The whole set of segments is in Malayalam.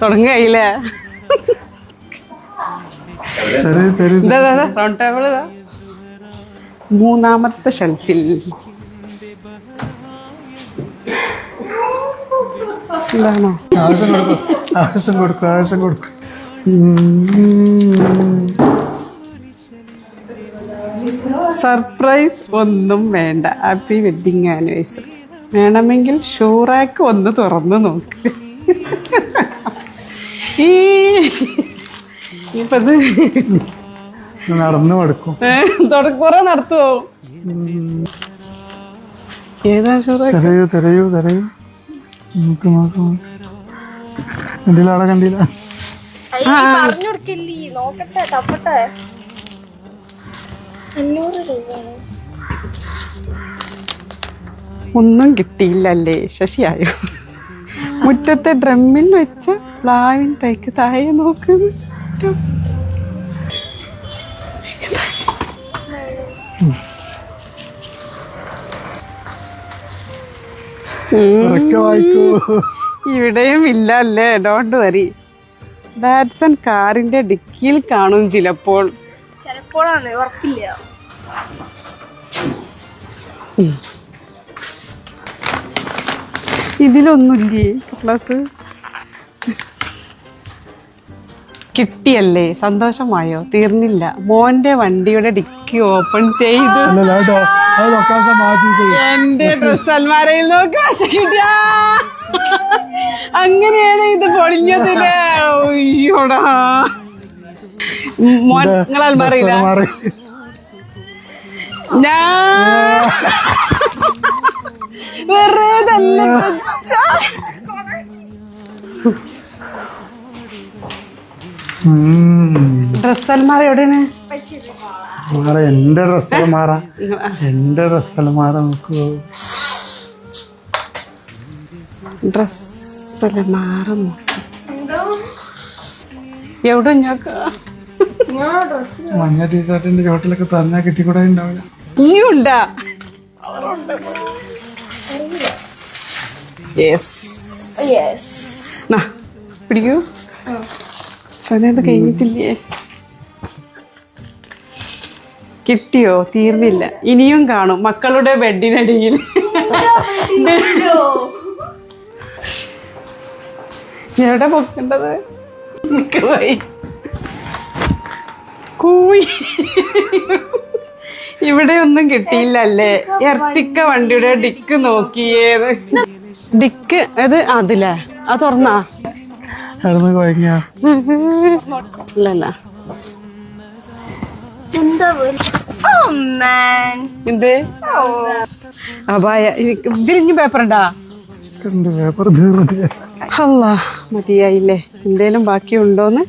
തുടങ്ങയില്ലേ? റൗണ്ട് ടേബിൾ ഇതാ മൂന്നാമത്തെ ഷെൽഫിൽ എന്താണോ ആവശ്യം കൊടുക്കും ആവശ്യം കൊടുക്കും ആവശ്യം കൊടുക്കും. സർപ്രൈസ് ഒന്നും വേണ്ട. ഹാപ്പി വെഡിങ് ആനിവേഴ്സറി വേണമെങ്കിൽ ഷൂറാക്ക് ഒന്ന് തുറന്ന് നോക്ക്. ഈ ഇപ്പത് നടന്നു കൊടുക്കും. കുറെ നടത്തുവോ? ഏതാ ഷൂറാക്ക്? തരയൂ തരയൂ തരയൂ. നോക്ക് നോക്ക് കണ്ടില്ല അവിടെ കണ്ടില്ല. പറഞ്ഞു കൊടുക്കില്ലേ നോക്കട്ടെ തപ്പട്ടെ. അഞ്ഞൂറ് രൂപയാണ്. ഒന്നും കിട്ടിയില്ലല്ലേ ശശിയായോ? മുറ്റത്തെ ഡ്രമ്മിൽ വെച്ച് പ്ലാവിൻ തൈക്ക് താഴെ നോക്കുന്നു ഇവിടെയും ഇല്ല അല്ലേ ഡോണ്ട് വരി ഡാറ്റ്സൺ കാറിന്റെ ഡിക്കിയിൽ കാണും ചിലപ്പോൾ. ചിലപ്പോഴാണ് ഉറപ്പില്ല. ഇതിലൊന്നുമില്ലേ ക്ലാസ്? കിട്ടിയല്ലേ സന്തോഷമായോ? തീർന്നില്ല. മോന്റെ വണ്ടിയുടെ ഡിക്കി ഓപ്പൺ ചെയ്ത്. എന്റെ ഡ്രസ് അൽമാരയിൽ നോക്കി. പക്ഷെ കിട്ടിയ. അങ്ങനെയാണ് ഇത് പൊളിഞ്ഞതില്ലേ അയ്യോടാ. മോൻ ഞാൻ വെറുതെ. ഡ്രസ് അൽമാര എവിടെയാണ്? മാറ എന്റെ ഡ്രസ് മാറാ എന്റെ ഡ്രസ് മാറാ നോക്കൂ. ഡ്രസ് അൽമാറ നോക്കൂ. എവിടെ ഞങ്ങക്ക്? മഞ്ഞ ടീഷർട്ടിന്റെ ചോട്ടിലൊക്കെ തന്നെ കിട്ടിക്കൂടെ ഉണ്ടാവില്ല. നീ യെസ് യെസ് പിടിക്കൂ. സ്വനത് കഴിഞ്ഞിട്ടില്ലേ? കിട്ടിയോ? തീർന്നില്ല. ഇനിയും കാണും. മക്കളുടെ ബെഡിനടിയിൽ എവിടെ പൊക്കേണ്ടത്? നിക്ക് പോയി കൂയി ഇവിടെ ഒന്നും കിട്ടിയില്ല അല്ലേ എർട്ടിക്ക വണ്ടിയുടെ ഡിക്ക് നോക്കിയേത്. ഡിക്ക് അത് അതില്ലേ അത് തുറന്നാ? ഇല്ലല്ല. എന്താ ഓ മാൻ എന്ത്? അപായ. ഇതിലിഞ്ഞു പേപ്പർ ഉണ്ടാ പേപ്പർ തീർന്നില്ല. അല്ല മതിയായില്ലേ. എന്തേലും ബാക്കിയുണ്ടോന്ന്?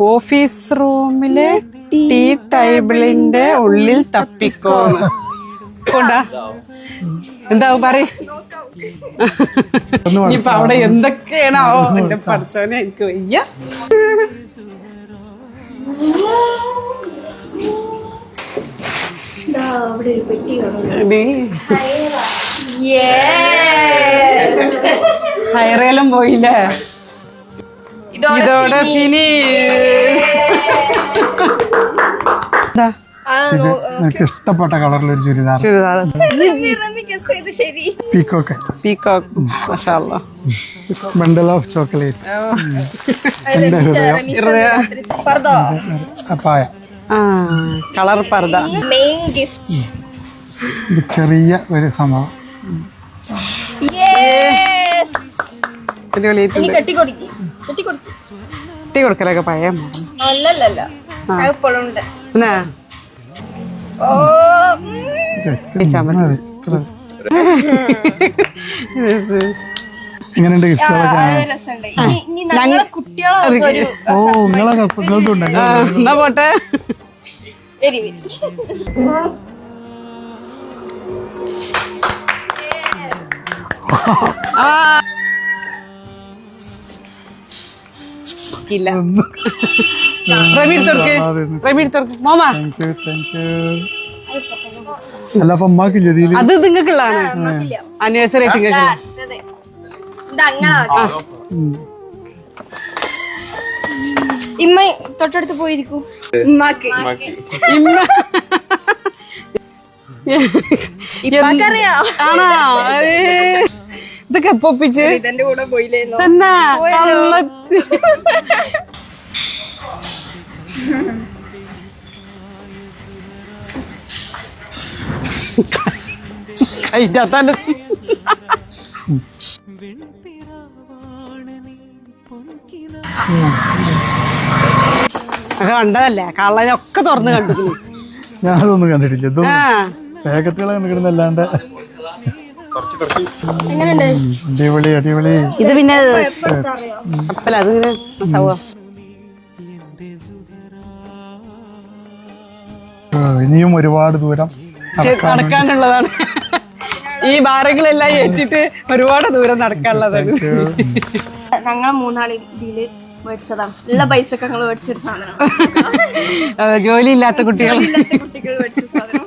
ഓഫീസ് റൂമിലെ ടീ ടേബിളിന്റെ ഉള്ളിൽ തപ്പിക്കോന്ന് കൊണ്ടാ? എന്താവും പറ ഇനിയിപ്പൊ അവിടെ എന്തൊക്കെയാണാവോ? എന്റെ പഠിച്ചോനെ എനിക്ക് വയ്യ. ഹൈറേലും പോയില്ലേ? ഇതോടെ എനിക്ക് ഇഷ്ടപ്പെട്ട കളറിലൊരു ചുരിദാർ ചുരിദാർ പീക്കോക്ക്. പീക്കോക്ക് ശരി പീക്കോക്കെ പീകോക്ക് മഷാല്ല ബണ്ടൽ ഓഫ് ചോക്ലേറ്റ് പായ അപ്പായ. ആ കളർ പർദ മെയിൻ ഗിഫ്റ്റ് ചെറിയ ഒരു സംഭവം. കെട്ടിക്കൊടുക്കി. കെട്ടിക്കൊടുക്കി. ടീ കൊടുക്കലൊക്കെ പഴയ എന്നാ പോട്ടെ. ആ. ഇല്ല റബി എടുത്തോർക്ക് റബി എടുത്തോർക്ക് മോമ. അല്ല അപ്പൊ ഉമ്മാക്ക് ജതിയിൽ അത് നിങ്ങൾക്കുള്ളതാണ്. ആനിവേഴ്സറി ആയിട്ട് ഇമ്മ തൊട്ടടുത്ത് പോയിരിക്കും. ഇമ്മാക്ക് ഇമ്മ. ഇപ്പാക്കറിയാം. ആണോ? ഇതൊക്കെ ഒപ്പിച്ച് ഇതെന്റെ കൂടെ പോയില്ലേന്നോ? കണ്ടതല്ലേ? കള്ളനൊക്കെ തുറന്ന് കണ്ടു ഞാനതൊന്നും കണ്ടിട്ടില്ല. ഇതൊന്നും കിടന്നല്ലാണ്ട് പാക്കറ്റുകൾ കണ്ടിടുന്നല്ലാണ്ട് എങ്ങനെയുണ്ട്? അടിപൊളി അടിപൊളി. ഇത് പിന്നെ ചപ്പല അത് ശവ ഓ, ഇനിയും ഒരുപാട് ദൂരം നടക്കാനുള്ളതാണ്. ഈ ഭാരങ്ങളെല്ലാം ഏറ്റിട്ട് ഒരുപാട് ദൂരം നടക്കാനുള്ളതാണ്. ഞങ്ങൾ മൂന്നാളി ഇതിൽ മേടിച്ചതാണ്. എല്ലാ പൈസ ഒക്കെ ഞങ്ങൾ മേടിച്ചൊരു സാധനം. ജോലി ഇല്ലാത്ത കുട്ടികൾ. കുട്ടികൾ മേടിച്ച സാധനം.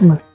Vale.